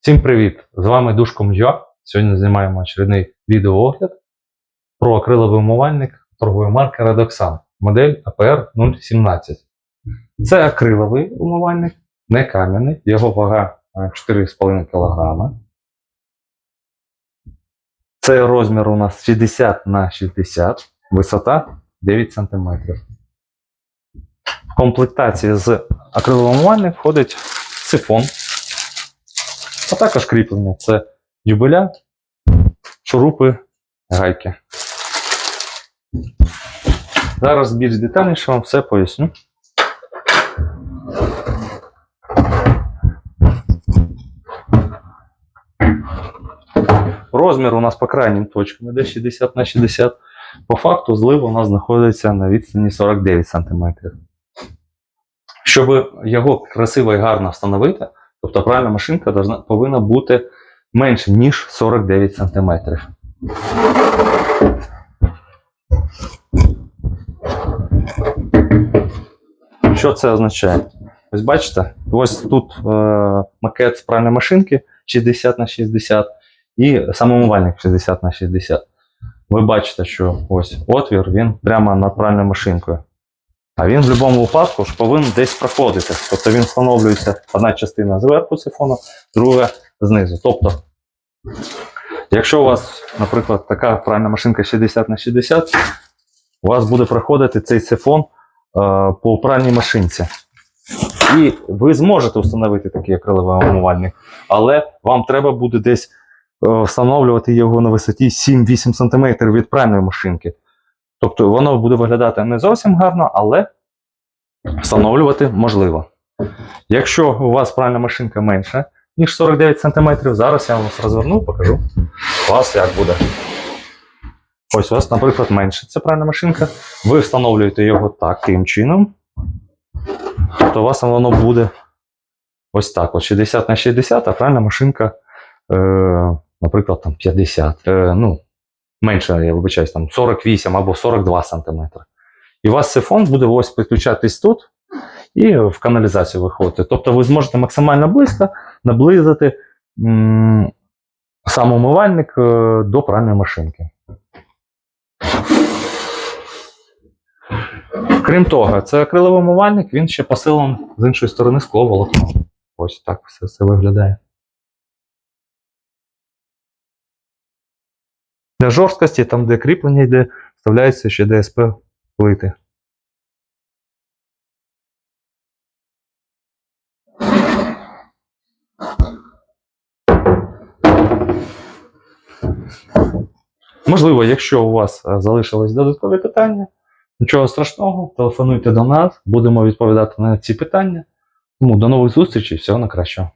Всім привіт! З вами Душком.ua. Сьогодні знімаємо очередний відеоогляд про акриловий умивальник торгової марки Redoxan, модель APR 017. Це акриловий умивальник, не кам'яний, його вага е, 4,5 кг. Це розмір у нас 60 на 60, висота 9 см. В комплектації з акриловим умивальник входить сифон, а також кріплення. Це дюбеля, шурупи, гайки. Зараз більш детальніше вам все поясню. Розмір у нас по крайнім точкам іде 60 на 60. По факту злив у нас знаходиться на відстані 49 см. Щоб його красиво і гарно встановити, тобто правильна машинка повинна бути менше, ніж 49 см. Що це означає? Ось бачите, ось тут е, макет пральної машинки 60 на 60 і самомивальник 60 на 60. Ви бачите, що ось отвір він прямо над пральною машинкою. А він в будь-якому випадку ж повинен десь проходити. Тобто він встановлюється одна частина зверху сифону, друга знизу. Тобто, якщо у вас, наприклад, така пральна машинка 60 на 60, у вас буде проходити цей сифон е, по пральній машинці. І ви зможете встановити такий акриловий умивальник, але вам треба буде десь е, встановлювати його на висоті 7-8 см від пральної машинки. Тобто воно буде виглядати не зовсім гарно, але встановлювати можливо. Якщо у вас пральна машинка менша, ніж 49 см, зараз я вам розверну, покажу вас як буде. Ось у вас, наприклад, менше ця пральна машинка. Ви встановлюєте його таким чином. Тобто у вас воно буде ось так: от 60 на 60, а пральна машинка, е, наприклад, там 50. Е, ну, менше, я вибачаюсь, там 48 або 42 см. І у вас сифон буде ось підключатись тут і в каналізацію виходити. Тобто ви зможете максимально близько наблизити м, сам умивальник е, до пральної машинки. Крім того, це акриловий умивальник, він ще посилений з іншої сторони скло волокно. Ось так все це виглядає. Для жорсткості, там, де кріплення йде, вставляється ще ДСП плити. Можливо, якщо у вас е, залишились додаткові питання, нічого страшного, телефонуйте до нас, будемо відповідати на ці питання. Тому до нових зустрічей, всього найкращого.